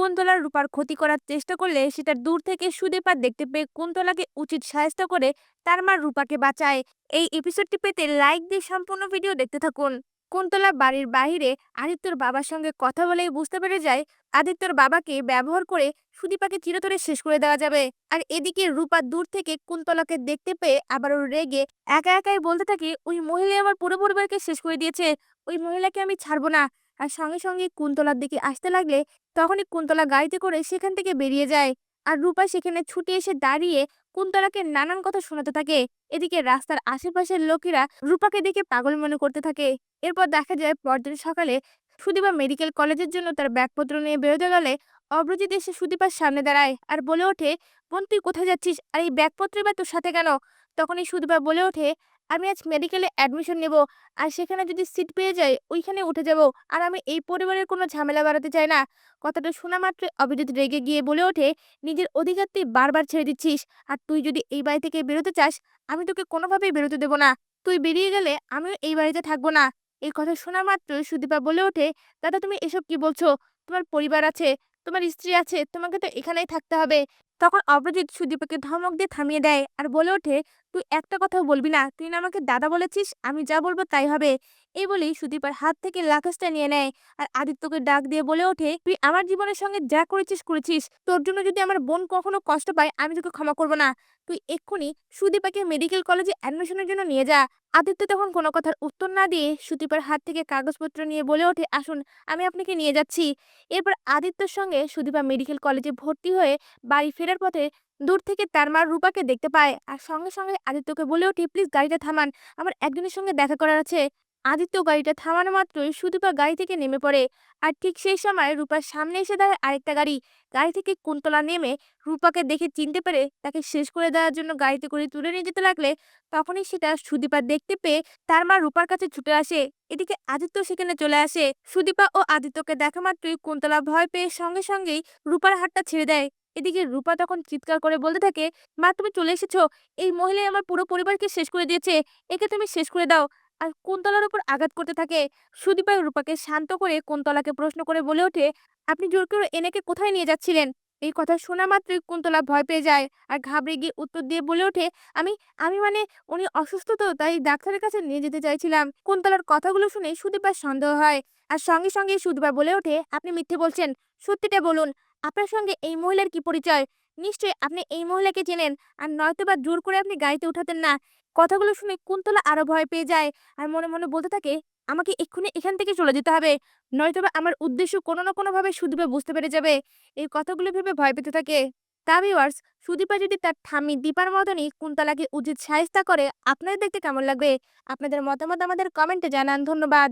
কুন্তলার রূপার ক্ষতি করার চেষ্টা করলে সেটা দূর থেকে সুদীপা দেখতে পেয়ে কুন্তলাকে উচিত সাহায্য করে তার মা রূপাকে বাঁচায়। এই এপিসোডটি পেতে লাইক দিয়ে সম্পূর্ণ ভিডিও দেখতে থাকুন। কুন্তলা বাড়ির বাইরে আদিত্যর বাবার সঙ্গে কথা বলেই বুঝতে পেরে যায়, আদিত্যর বাবাকে ব্যবহার করে সুদীপাকে চিরতরে শেষ করে দেওয়া যাবে। আর এদিকে রূপা দূর থেকে কুন্তলাকে দেখতে পেয়ে আবারও রেগে একা একাই বলতে থাকে, ওই মহিলা আমার পুরো পরিবারকে শেষ করে দিয়েছে, ওই মহিলাকে আমি ছাড়বো না। আর সঙ্গে সঙ্গে কুন্তলার দিকে আসতে লাগলে তখনই কুন্তলা গাড়িতে করে সেখান থেকে বেরিয়ে যায়। আর রূপা সেখানে ছুটে এসে দাঁড়িয়ে কুন্তলাকে নানান কথা শোনাতে থাকে। এদিকে রাস্তার আশেপাশের লোকেরা রূপাকে দেখে পাগল মনে করতে থাকে। এরপর দেখা যায় পরদিন সকালে সুদীপা মেডিকেল কলেজের জন্য তার ব্যাগপত্র নিয়ে বেরোতে গেলে অব্রজিৎ এসে সুদীপার সামনে দাঁড়ায় আর বলে ওঠে, বোন, তুই কোথায় যাচ্ছিস? আর এই ব্যাগপত্র বা তোর সাথে কেন? তখনই সুদীপা বলে ওঠে আমি আজ মেডিকেলে অ্যাডমিশন নেব, আর সেখানে যদি সিট পেয়ে যাই, ওইখানে উঠে যাব, আর আমি এই পরিবারের কোনো ঝামেলা বাড়াতে চাই না। কথাটা শোনা মাত্র অভিজিৎ রেগে গিয়ে বলে ওঠে, নিজের অধিকার তুই বারবার ছেড়ে দিচ্ছিস, আর তুই যদি এই বাড়ি থেকে বেরোতে চাস, আমি তোকে কোনোভাবেই বেরোতে দেবো না। তুই বেরিয়ে গেলে আমিও এই বাড়িতে থাকব না। এই কথা শোনা মাত্র সুদীপা বলে ওঠে, দাদা, তুমি এসব কি বলছো? তোমার পরিবার আছে, তোমার স্ত্রী আছে, তোমাকে তো এখানেই থাকতে হবে। তখন অপরাজিৎ সুদীপাকে ধমক দিয়ে থামিয়ে দেয়, আর বলে ওঠে তুই একটা কথাও বলবি না? তুই না আমাকে দাদা বলেছিস, আমি যা বলব তাই হবে। এই বলেই সুদীপার হাত থেকে লাকাসটা নিয়ে নেয় আর আদিত্যকে ডাক দিয়ে বলে ওঠে, তুই আমার জীবনের সঙ্গে যা করেছিস করেছিস। তোর জন্য যদি আমার বোন কখনো কষ্ট পায়, আমি তোকে ক্ষমা করব না। তুই এক্ষুনি সুদীপাকে মেডিকেল কলেজে অ্যাডমিশনের জন্য নিয়ে যা। আদিত্য তখন কোনো কথার উত্তর না দিয়ে সুদীপার হাত থেকে কাগজপত্র নিয়ে বলে ওঠে, আসুন, আমি আপনাকে নিয়ে যাচ্ছি। এরপর আদিত্যর সঙ্গে সুদীপা মেডিকেল কলেজে ভর্তি হয়ে বাড়ি ফেরার পথে দূর থেকে তার মা রূপাকে দেখতে পায়। আর সঙ্গে সঙ্গে আদিত্যকে বলে ওঠে, প্লিজ গাড়িটা থামান। আমার একজনের সঙ্গে দেখা করার আছে। আদিত্য গাড়িটা থামানো মাত্রই সুদীপা গাড়ি থেকে নেমে পড়ে। আর ঠিক সেই সময় রূপার সামনে এসে দাঁড়ায় আরেকটা গাড়ি। গাড়ি থেকে কুন্তলা নেমে রূপাকে দেখে চিনতে পেরে তাকে শেষ করে দেওয়ার জন্য গাড়িতে করে তুলে নিয়ে যেতে লাগলে, তখনই সেটা সুদীপা দেখতে পেয়ে তার মা রূপার কাছে ছুটে আসে। এদিকে আদিত্য সেখানে চলে আসে। সুদীপা ও আদিত্যকে দেখা মাত্রই কুন্তলা ভয় পেয়ে সঙ্গে, সঙ্গেই রূপার হাতটা ছেড়ে দেয়। এদিকে রূপা তখন চিৎকার করে বলতে থাকে, মা, তুমি চলে এসেছ। এই মহিলাই আমার পুরো পরিবারকে শেষ করে দিয়েছে। একে তুমি শেষ করে দাও। আর কুন্তলার উপর আঘাত করতে থাকে। সুদীপা রূপাকে শান্ত করে কুন্তলাকে প্রশ্ন করে বলে ওঠে, আপনি জোর করে এনেকে কোথায় নিয়ে যাচ্ছিলেন? এই কথা শোনা মাত্রই কুন্তলা ভয় পেয়ে যায় আর ঘাবড়ে গিয়ে উত্তর দিয়ে বলে ওঠে, আমি আমি মানে উনি অসুস্থ তো, তাই ডাক্তারের কাছে নিয়ে যেতে চাইছিলাম। কুন্তলার কথাগুলো শুনে সুদীপার সন্দেহ হয়। আর সঙ্গে সঙ্গে সুদীপা বলে ওঠে, আপনি মিথ্যে বলছেন। সত্যিটা বলুন। আপনার সঙ্গে এই মহিলার কি পরিচয়? নিশ্চয়ই আপনি এই মহিলাকে চেনেন। আর নয়তোবা জোর করে আপনি গাড়িতে উঠাতেন না। কথাগুলো শুনে কুন্তলা আরও ভয় পেয়ে যায়। আর মনে মনে বলতে থাকে, আমাকে এক্ষুনি এখান থেকে চলে যেতে হবে। নয়তোবা আমার উদ্দেশ্য কোনো না কোনো ভাবে সুদীপা বুঝতে পেরে যাবে। এই কথাগুলো ভেবে ভয় পেতে থাকে। তা ভিউয়ার্স সুদীপা যদি তার ঠাম্মি দীপার মতনই কুন্তলাকে উচিত সাহিস্তা করে, আপনাদের দেখতে কেমন লাগবে? আপনাদের মতামত আমাদের কমেন্টে জানান। ধন্যবাদ।